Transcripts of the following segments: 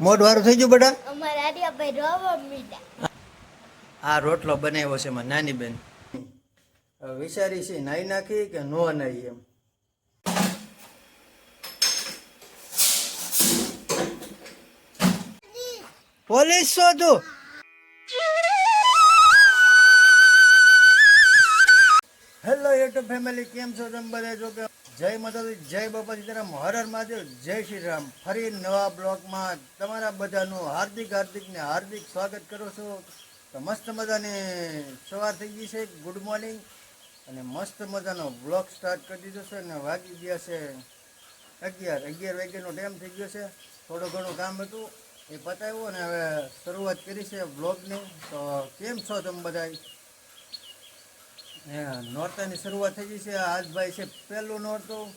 મોઢ વાળું થઈ ગયું બેટા આ રોટલો બનાવ્યો છે મારી નાની બેન વિચારી છે નાઈ નાખી કે નો નાઈ એમ? પોલીસ શોધું. હેલો યુટ્યુબ ફેમિલી કેમ છો? તમે બધા જો કે જય માતાજી, જય બાપા સીતારામ, હર હર મહાદેવ, જય શ્રી રામ. ફરી નવા બ્લોગમાં તમારા બધાનું હાર્દિક હાર્દિક ને હાર્દિક સ્વાગત કરો છો. તો મસ્ત મજાની સવાર થઈ ગઈ છે. ગુડ મોર્નિંગ અને મસ્ત મજાનો બ્લોગ સ્ટાર્ટ કરી દીધો છે અને વાગી ગયા છે અગિયાર. અગિયાર વાગ્યાનો ટાઈમ થઈ ગયો છે. થોડું ઘણું કામ હતું, એ પતાવ્યું અને હવે શરૂઆત કરી છે બ્લોગની તો કેમ છો તમે બધા નોરતાની શરૂઆત થઈ ગઈ છે. આજભાઈ છે પહેલું નોરતું.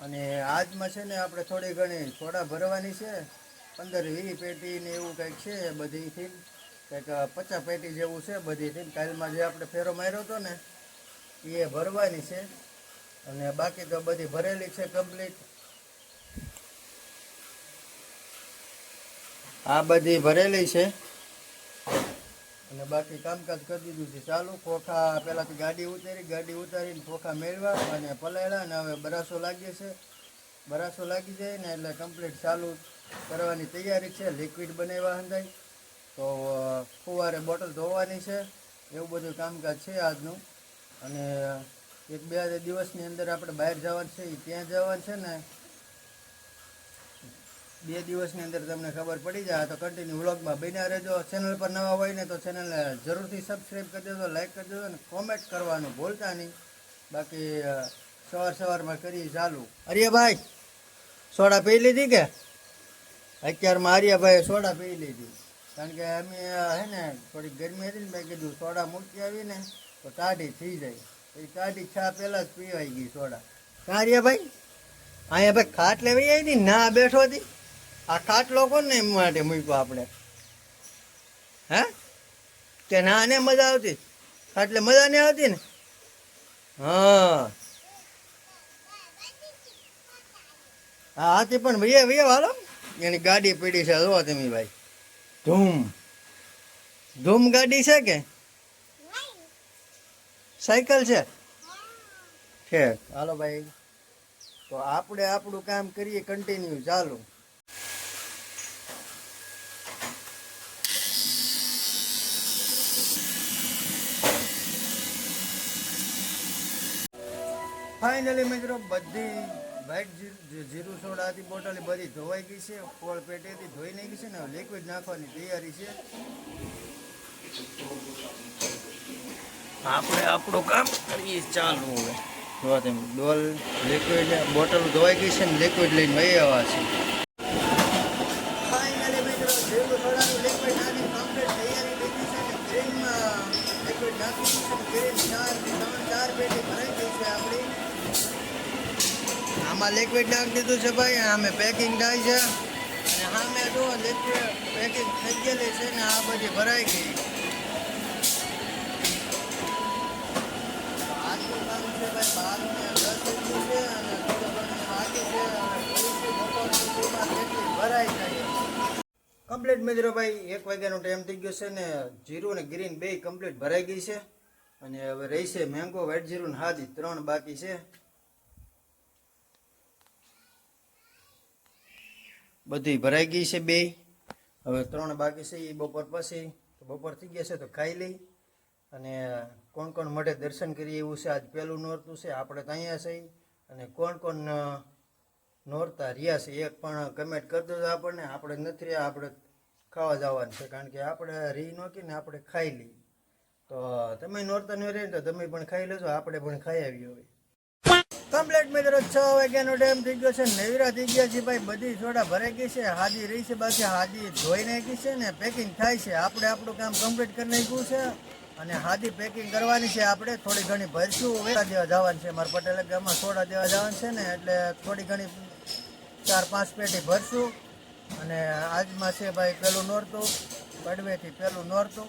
અને આજમાં છે ને આપણે થોડી ઘણી થોડા ભરવાની છે. પંદર વીસ પેટી ને એવું કંઈક છે બધીથી. કંઈક પચાસ પેટી જેવું છે બધીથી. કાલમાં જે આપણે ફેરો માર્યો હતો ને, એ ભરવાની છે. અને બાકી તો બધી ભરેલી છે કમ્પ્લીટ આ બધી ભરેલી છે. અને બાકી કામકાજ કરી દીધું છે. ચાલુ ખોખા, પહેલાંથી ગાડી ઉતારી, ગાડી ઉતારીને ખોખા મેળવા અને પલાળ્યા અને હવે બરાસો લાગીએ છે. બરાસો લાગી જાય ને એટલે કમ્પ્લીટ ચાલુ કરવાની તૈયારી છે. લિક્વિડ બનાવવા હંધાય. તો ફુવારે બોટલ ધોવાની છે. એવું બધું કામકાજ છે આજનું. અને એક બે દિવસની અંદર આપણે બહાર જવાનું છે. એ ત્યાં જવાનું છે ને બે દિવસની અંદર તમને ખબર પડી જાય તો કન્ટિન્યુ વ્લોગમાં બન્યા રહેજો. ચેનલ પર નવા હોય ને તો ચેનલને જરૂરથી સબસ્ક્રાઈબ કરી દેજો લાઈક કરી દેજો અને કોમેન્ટ કરવાનું ભૂલતા નહીં. બાકી સવાર સવારમાં કરી ચાલુ. અરિયાભાઈ, સોડા પી લીધી કે? અત્યારમાં આર્યાભાઈએ સોડા પી લીધી. કારણ કે અમે હે ને થોડી ગરમી હતી ને મેં કીધું સોડા મૂકી આવીને તો ટાઢી થઈ જાય. એ ટાઢી છા પહેલાં જ પીવાઈ ગઈ સોડા. કાં આર્યાભાઈ અહીંયા ભાઈ ખાટ લેવી આવી હતી ના બેઠો હતી? આ ખાટ લોકો ને એમ માટે મૂક્યો આપણે. હે? કે ના, ને મજા આવતી. ખાટલે મજા નહીં આવતી ને? હા. હા હાથી પણ ભૈયા ભૈયા હાલો એની ગાડી પીડી છે. જો તમે ભાઈ. ધૂમ. ધૂમ ગાડી છે કે? સાયકલ છે? ઠેક. હાલો ભાઈ. તો આપણે આપણું કામ કરીએ કન્ટિન્યુ ચાલુ. ફાઇનલી મિત્રો બધી વાઇટ જીરું સોડાથી બોટલ બધી ધોવાઈ ગઈ છે ફોળ પેટેથી ધોઈ નહીં ગઈ છે ને લિક્વિડ નાખવાની તૈયારી છે. આપણે આપણું કામ કરીએ ચાલુ હવે. જોવા તેમ ડોલ લિક્વિડ બોટલ ધોવાઈ ગઈ છે ને લિક્વિડ લઈને વહી આવ્યા છે ફાઇનલી મિત્રો જીરું સોડાનું લિક્વિડ નાખી કમ્પ્લીટ તૈયારી થઈ ગઈ છે અને ગ્રીનમાં લિક્વિડ નાખી દીધું છે ગ્રીન ચાર ત્રણ ચાર પેટી ભરાઈ ગઈ છે આપણી આમાં લિક્વિડ નાખી દીધું છે ભાઈ આમે પેકિંગ થાય છે. અને સામે જો લિક્વિડ પેકિંગ થઈ ગયેલી છે ને આ બધી ભરાઈ ગઈ. આજનું ભરાઈ જાય. કમ્પ્લીટ મિત્રો ભાઈ, એક વાગ્યાનો ટાઈમ થઈ ગયો છે ને જીરું ને ગ્રીન બે કમ્પ્લીટ ભરાઈ ગઈ છે. અને હવે રહી છે મેંગો વ્હાઈટ જીરું ને હાજી, ત્રણ બાકી છે. બધી ભરાઈ ગઈ છે બે. હવે ત્રણ બાકી છે એ બપોર પછી. તો બપોર થઈ ગયા છે, તો ખાઈ લઈ. અને કોણ કોણ માટે દર્શન કરીએ એવું છે, આજ પહેલું નોરતું છે, આપણે તો અહીંયા છે અને કોણ કોણ નોરતા રહ્યા છે, એક પણ કમેન્ટ કરી દો આપણને. આપણે નથી રહ્યા, આપણે ખાવા જવાનું છે, કારણ કે આપણે રહી નોકીને આપણે ખાઈ લઈએ તો તમે નોરતા ન રહે તો તમે પણ ખાઈ લેજો, આપણે પણ ખાઈ આવીએ હવે. કમ્પ્લીટ મિત્રો, છ વાગ્યાનો ટાઈમ થઈ ગયો છે. નવીરા થઈ ગયા છે ભાઈ. બધી સોડા ભરાઈ ગઈ છે. હાજી રહી છે બાકી હાજી ધોઈ નાખી છે ને પેકિંગ થાય છે. આપણે આપણું કામ કમ્પ્લીટ કરી નાખ્યું છે. અને હાજી પેકિંગ કરવાની છે આપણે. થોડી ઘણી ભરશું. વેરા દેવા જવાનું છે. મારા પટેલ ગામમાં સોડા દેવા જવાનું છે ને, એટલે થોડી ઘણી ચાર પાંચ પેટી ભરશું. અને આજમાં છે ભાઈ, પેલું નોરતું. કડવેથી પેલું નોરતું.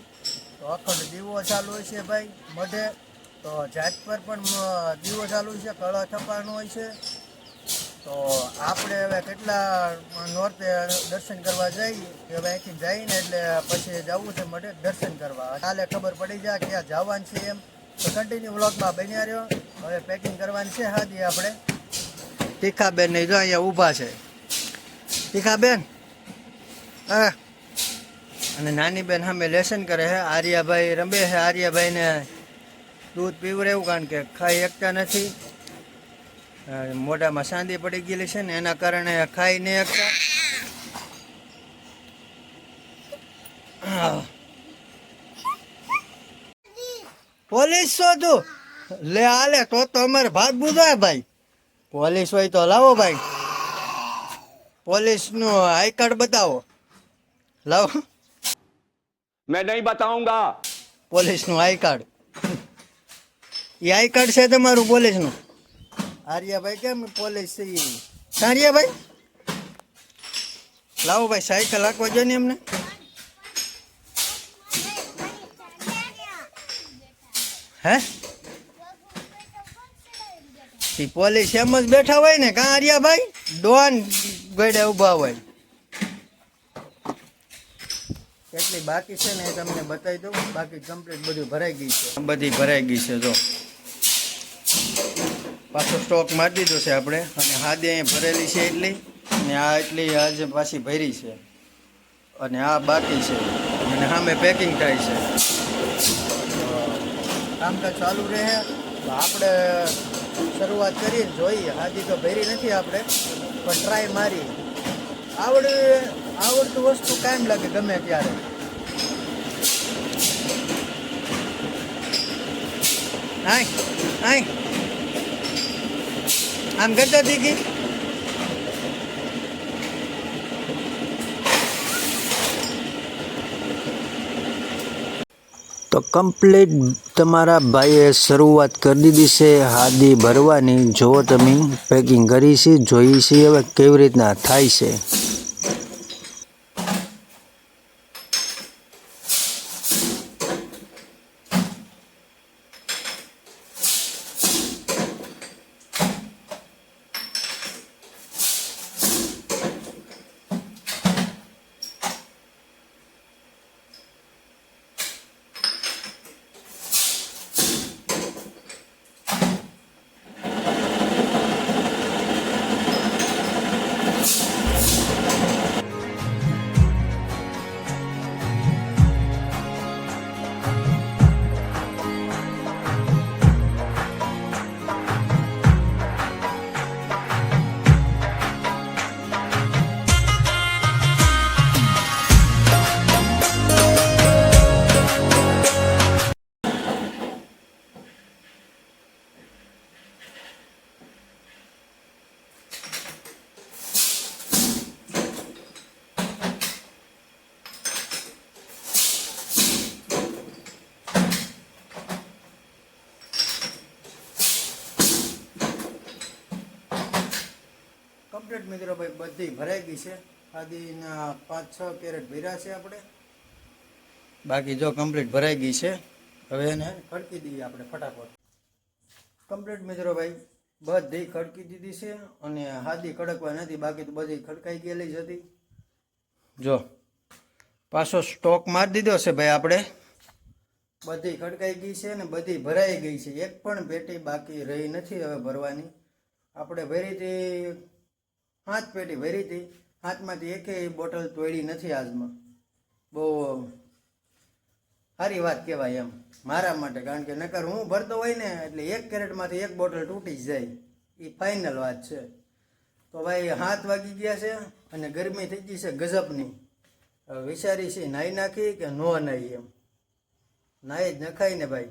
તો અખંડ દીવો ચાલુ હોય છે ભાઈ, મઢે. તો જાત પર પણ દીવો ચાલુ છે, કળા થપાનું હોય છે. તો આપણે હવે કેટલા નોર્તે દર્શન કરવા જઈએ કે હવે અહીંથી જઈને એટલે પછી જવું છે માટે દર્શન કરવા. કાલે ખબર પડી જાય ક્યાં જવાનું છે એમ. તો કન્ટિન્યુ વ્લોગમાં બન્યા રહ્યો. હવે પેકિંગ કરવાની છે હાજી આપણે. તીખાબેન જો અહીંયા ઊભા છે. તીખાબેન હા અને નાની બેન સામે લેસન કરે છે. આર્યાભાઈ રમે છે. આર્યાભાઈને દૂધ પીવડાવ્યું કારણ કે ખાઈ એકતા નથી. મોઢામાં સાંદી પડી ગયેલી છે ને એના કારણે ખાઈ નહીં શકતા પોલીસ શોધું? લે હાલે તો તો અમારે ભાગ બુધાય ભાઈ. પોલીસ હોય તો લાવો ભાઈ. પોલીસનું આઈ કાર્ડ બતાવો. લાવો. મેં નહીં બતાવું બતાવુંગા. પોલીસનું I card. A I card છે તમારું પોલીસનું? આર્યાભાઈ કેમ પોલીસ છે સારિયાભાઈ લાવો ભાઈ, સાયકલ હાંકવા જો ને એમને. હે? એ પોલીસ એમ જ બેઠા હોય ને, કાં આર્યાભાઈ? ડોન ગળે ઊભા હોય. કેટલી બાકી છે ને એ તમને બતાવી દઉં. બાકી કમ્પ્લીટ બધું ભરાઈ ગઈ છે. બધી ભરાઈ ગઈ છે, જો. પાછો સ્ટોક મારી દીધો છે આપણે. અને હાદી અહીંયા ભરેલી છે એટલી. અને આ એટલી આજે પાછી ભરી છે. અને આ બાકી છે. અને સામે પેકિંગ થાય છે. તો કામકાજ ચાલુ રહે. તો આપણે શરૂઆત કરીએ. જોઈએ. હાજી તો ભરી નથી આપણે. પણ ટ્રાય મારી. આવડે, આવડતું વસ્તુ કાયમ લાગે ગમે ત્યારે. આય આય. આમ કરતા કે તો કમ્પ્લીટ તમારા ભાઈએ શરૂઆત કરી દીધી છે, હાદી ભરવાની. જો તમે પેકિંગ કરી છે, જોઈ છે હવે કેવી રીતના થાય છે. કમ્પ્લીટ મિત્રો ભાઈ, બધી ભરાઈ ગઈ છે. આદિના પાંચ છ કેરેટ ભર્યા છે આપણે. બાકી જો કમ્પ્લીટ ભરાઈ ગઈ છે, હવે એને ખડકી દઈએ આપણે ફટાફટ. કમ્પ્લીટ મિત્રો ભાઈ, બધી ખડકી દીધી છે અને હાદી ખડકવા નથી, બાકી તો બધી ખડકાઈ ગયેલી જ હતી. જો, પાછો સ્ટોક મારી દીધો છે ભાઈ આપણે. બધી ખડકાઈ ગઈ છે અને બધી ભરાઈ ગઈ છે. એક પણ પેટી બાકી રહી નથી હવે ભરવાની. આપણે ભરી હતી પાંચ પેટી ભરી હતી. હાથમાંથી એકેય બોટલ તોડી નથી આજમાં. બહુ સારી વાત કહેવાય એમ મારા માટે, કારણ કે નકર હું ભરતો હોય ને એટલે એક કેરેટમાંથી એક બોટલ તૂટી જાય. એ ફાઇનલ વાત છે. તો ભાઈ હાથ વાગી ગયા છે અને ગરમી થઈ ગઈ છે ગજબની. વિચારી છે નાહી નાખી કે નો નાહી એમ. નાહી જ નખાય ને ભાઈ.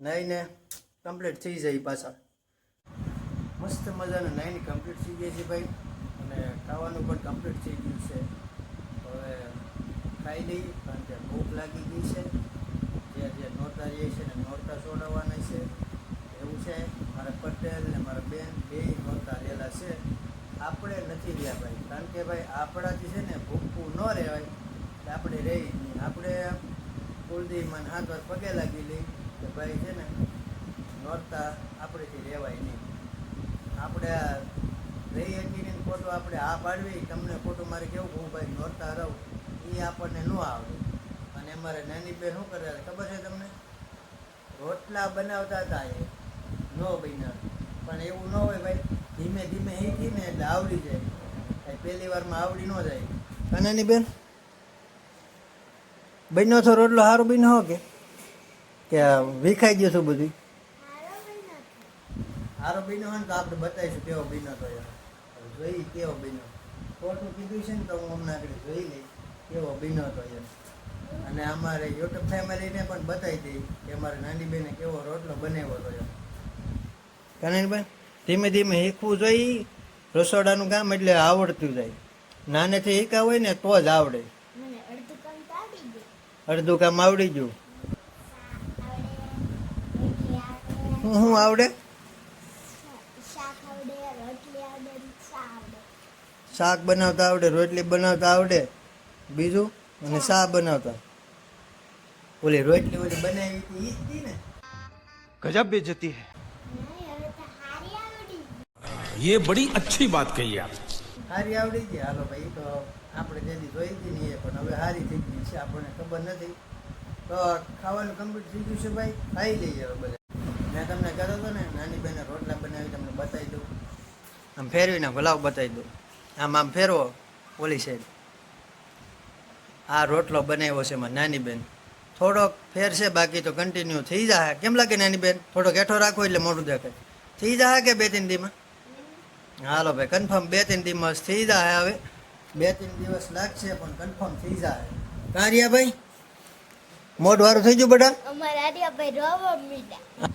નાહીને કમ્પ્લીટ થઈ જાય પાછા. મસ્ત મજાનું નાઇન કમ્પ્લીટ થઈ ગઈ છે ભાઈ. અને ખાવાનું પણ કમ્પ્લીટ થઈ ગયું છે. હવે ખાઈ લઈ કારણ કે ભૂખ લાગી ગઈ છે. જે જે નોરતા જઈએ છે ને નોરતા છોડાવવાના છે. એવું છે. મારા પટેલ ને મારા બેન બે નોરતા રહેલા છે. આપણે નથી રહ્યા ભાઈ. કારણ કે ભાઈ આપણાથી છે ને ભૂખવું ન રહેવાય. આપણે રહી નહીં. આપણે કુલદીમાં હાથ પગે લાગી લઈ કે ભાઈ છે ને નોરતા આપણેથી રહેવાય નહીં. આપણે રહી હકીને ફોટો આપણે આ પાડવી, તમને ખોટું મારે કેવું હું ભાઈ નોરતા રહું એ આપણને ન આવડે. અને અમારે નાની બેન શું કરે ખબર છે તમને? રોટલા બનાવતા હતા એ, ન બન્યા. પણ એવું ન હોય ભાઈ, ધીમે ધીમે શીખી ને એટલે આવડી જાય. પહેલી વારમાં આવડી ન જાય. કાનાની બેન? બન્યો છો રોટલો સારું બન્યો હો કે? કે વિખાઈ ગયો છું બધું સારો બીનો હોય ને તો આપણે બતાવીશું કેવો બીનો તો યાર હવે જોઈ કેવો બીનો ખોટું કીધું છે ને તો હું હમણાં આગળ જોઈ લઈ કેવો બીનો તો યાર અને અમારે યુટ્યુબ ફેમિલીને પણ બતાવી દઈ કે અમારે નાની બેને કેવો રોટલો બનાવ્યો તો એમ કનૈનભાઈ ધીમે ધીમે શીખવું જોઈએ. રસોડાનું કામ એટલે આવડતું જાય. નાનેથી શીખા હોય ને તો જ આવડે. અડધું કામ આવડી ગયું. શું શું આવડે? શાક આવડે રોટલી આવડે ને ચા આવડે શાક બનાવતા આવડે રોટલી બનાવતા આવડે બીજું અને શા બનાવતા ઓલી રોટલી ઓલી બનાવી હતી ઈ જ હતી ને गजब बेचती है નહીં હવે તો હારી આવડી ये बड़ी अच्छी बात कही आप સારી આવડી ગઈ હાલો ભાઈ ઈ તો આપણે જેથી જોઈ હતી ને એ પણ હવે સારી થઈ ગઈ છે આપણને ખબર નથી તો ખાવાનું કમ્પ્લીટ થઈ ગયું છે ભાઈ ખાઈ લઈએ હવે બધા મેં તમને કહેતો હતો ને નાની બેને આમ ફેરવીને ગુલાવ બતાવી દઉં. આમ આમ ફેરવો ઓલી સાઈડ આ રોટલો બનાવ્યો છે એમાં નાની બેન. થોડોક ફેરશે બાકી તો કન્ટિન્યુ થઈ જાય કેમ લાગે નાની બેન? થોડોક હેઠો રાખો એટલે મોટું દેખાય. થઈ જાય કે બે ત્રણ દીમાં? હાલો ભાઈ કન્ફર્મ બે ત્રણ દિવસ થઈ જાય હવે. બે ત્રણ દિવસ લાગશે પણ કન્ફર્મ થઈ જાય કારિયા ભાઈ મોઢ વારું થઈ ગયું બેટા?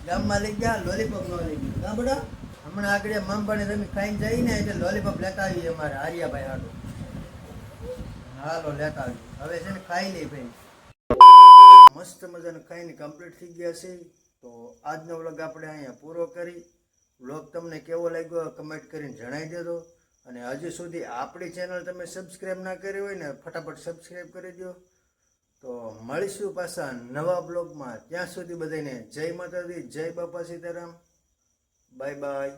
ગામમાં લઈ ગયા લોલીપોપ નો લઈ ગયું. બેટા? હમણાં આગળ મામપાણી તમે ખાઈને જઈ ને એટલે લોલીપોપ લેતા આવીએ અમારે આર્યાભાઈ હાટું. હાલો, લેતા આવી હવે છે ને ખાઈ લઈ ભાઈ. મસ્ત મજાનું ખાઈને કમ્પ્લીટ થઈ ગયા છે. તો આજનો વ્લોગ આપણે અહીંયા પૂરો કરી. વ્લોગ તમને કેવો લાગ્યો કમેન્ટ કરીને જણાવી દેજો. અને હજુ સુધી આપણી ચેનલ તમે સબસ્ક્રાઈબ ના કરી હોય ને ફટાફટ સબસ્ક્રાઈબ કરી દો. તો મળીશું પાછા નવા બ્લોગમાં ત્યાં સુધી બધાને જય માતાજી, જય બાપા સીતારામ. Bye bye